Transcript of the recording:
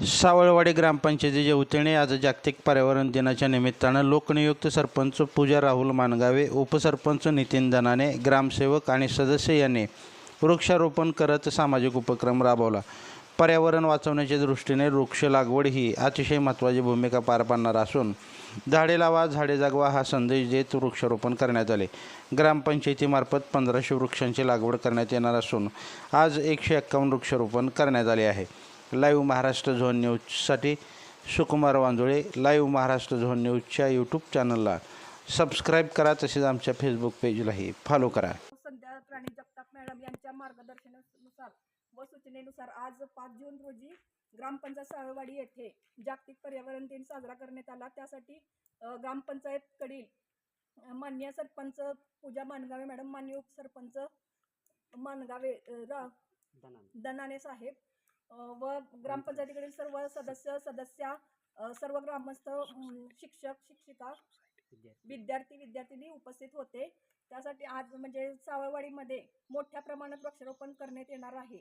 सावळवाडी ग्रामपंचायतीच्या वतीने आज जागतिक पर्यावरण दिनाच्या निमित्तानं लोकनियुक्त सरपंच पूजा राहुल मानगावे उपसरपंच नितीन दनाने ग्रामसेवक आणि सदस्य यांनी वृक्षारोपण करत सामाजिक उपक्रम राबवला. पर्यावरण वाचवण्याच्या दृष्टीने वृक्ष लागवड ही अतिशय महत्त्वाची भूमिका पार पाडणार असून झाडे लावा झाडे जगवा हा संदेश देत वृक्षारोपण करण्यात आले. ग्रामपंचायतीमार्फत पंधराशे वृक्षांची लागवड करण्यात येणार असून आज एकशे एक्कावन्न वृक्षारोपण करण्यात आले आहे. लाईव्ह महाराष्ट्र झोन न्यूजसाठी सुकुमार वांजोळे लाईव्ह महाराष्ट्र झोन न्यूजच्या यूट्यूब चॅनलला सबस्क्राईब करा तसेच आमच्या फेसबुक पेजलाही फॉलो करा. संध्या राणी जगताप मॅडम यांच्या मार्गदर्शनानुसार व सूचनेनुसार आज पाच जून रोजी ग्रामपंचायत साळवाडी येथे जागतिक पर्यावरण दिन साजरा करण्यात आला. त्यासाठी ग्रामपंचायतकडील अ, माननीय सरपंच पूजा मानगावे मॅडम माननीय उपसरपंच मानगावे रा दनाने साहेब व ग्रामपंचायतीकडील सर्व सदस्य सदस्या सर्व ग्रामस्थ शिक्षक शिक्षिका विद्यार्थी विद्यार्थिनी उपस्थित होते. त्यासाठी आज म्हणजे सावळवाडीमध्ये मोठ्या प्रमाणात वृक्षारोपण करण्यात येणार आहे.